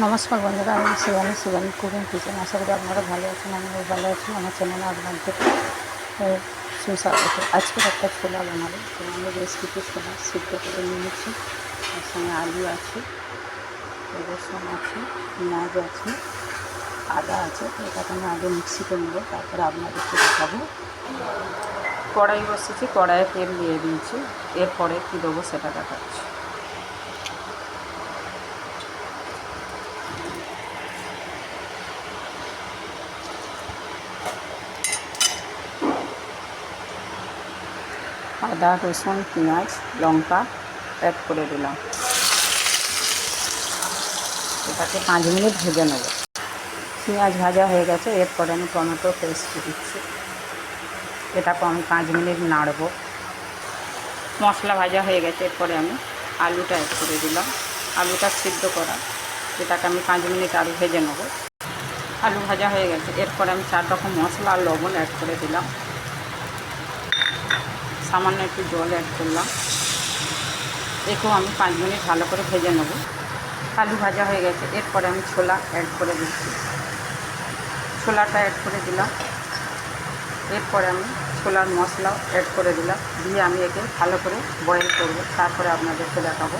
নমস্কার বন্ধুরা, আমি শিবানী শিবানী কুকিং কিচেন। আশা করি আপনারা ভালো আছেন, আমিও ভালো আছি। আমার চ্যানেলে আপনাদের সুস্বাগত। আজকের একটা ছোলা বানাবো। তো আমি বেশ কিছু ছোলা সিদ্ধ করে নিয়েছি। তার সঙ্গে আলু আছে রসুন আছে, পেঁয়াজ আছে, আদা আছে। তো এটাকে আমি আগে মিক্সিতে নেব, তারপরে আপনাদেরকে দেখাবো। কড়াই বসেছি, কড়াইয়ে তেল দিয়ে দিয়েছি। এরপরে কী দেবো সেটা দেখাচ্ছি। আদা রসুন পেঁয়াজ, লঙ্কা অ্যাড করে দিলাম। এটাকে পাঁচ মিনিট ভেজে নেব। পেঁয়াজ ভাজা হয়ে গেছে, এরপরে আমি টমেটো পেস্ট দিচ্ছি। এটাকে আমি পাঁচ মিনিট নাড়ব। মশলা ভাজা হয়ে গেছে, এরপরে আমি আলুটা অ্যাড করে দিলাম। আলুটা সিদ্ধ করা। এটাকে আমি পাঁচ মিনিট আলু ভেজে নেব। আলু ভাজা হয়ে গেছে, এরপরে আমি চার রকম মশলা আর লবণ অ্যাড করে দিলাম। সামান্য একটু জল অ্যাড করলাম। একেও আমি পাঁচ মিনিট ভালো করে ভেজে নেব। আলু ভাজা হয়ে গেছে। এরপরে আমি ছোলা অ্যাড করে দিচ্ছি। ছোলাটা অ্যাড করে দিলাম। এরপরে আমি ছোলার মশলাও অ্যাড করে দিলাম। দিয়ে আমি একে ভালো করে বয়েল করব। তারপরে আপনাদেরকে দেখাবো।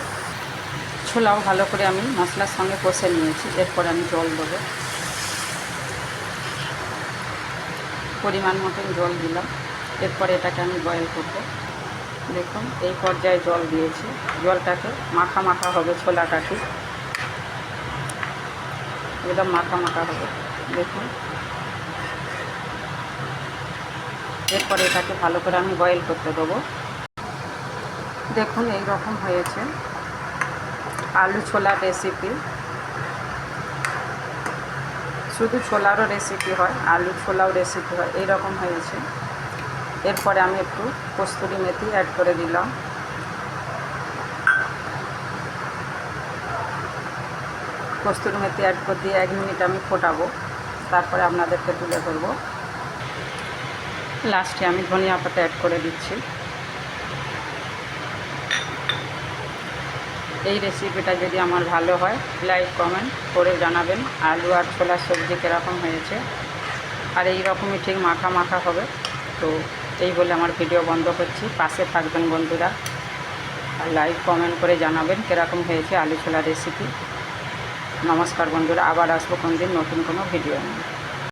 ছোলাও ভালো করে আমি মশলার সঙ্গে কষে নিয়েছি। এরপরে আমি জল দেবো। পরিমাণ মতন জল দিলাম। এরপরে এটাকে আমি বয়েল করব। দেখুন, এই পর্যায়ে জল দিয়েছি। জলটাকে মাখা মাখা হবে ছোলাটাকে। একদম মাখা মাখা হবে। দেখুন। এরপরে এটাকে ভালো করে আমি বয়েল করতে দেবো। দেখুন এই রকম হয়েছে। আলু ছোলা রেসিপি শুধু ছোলারও রেসিপি হয়, আলু ছোলাও রেসিপি হয় এই রকম হয়েছে। এরপরে আমি একটু কস্তুরি মেথি অ্যাড করে দিলাম। কস্তুরি মেথি অ্যাড করে দিয়ে এক মিনিট আমি ফোটাবো, তারপরে আপনাদেরকে তুলে ধরবো। লাস্টে আমি ধনিয়া পাতা অ্যাড করে দিচ্ছি। এই রেসিপিটা যদি আমার ভালো হয় লাইক কমেন্ট করে জানাবেন। আলু আর ছোলার সবজি কীরকম হয়েছে? আর এই রকমই ঠিক মাখা মাখা হবে, তো এই বলে আমার ভিডিও বন্ধ করছি। পাশে থাকবেন বন্ধুরা। আর লাইক, কমেন্ট করে জানাবেন কীরকম হয়েছে আলু ছোলা রেসিপি নমস্কার বন্ধুরা, আবার আসব কোন দিন নতুন কোনো ভিডিও নিয়ে।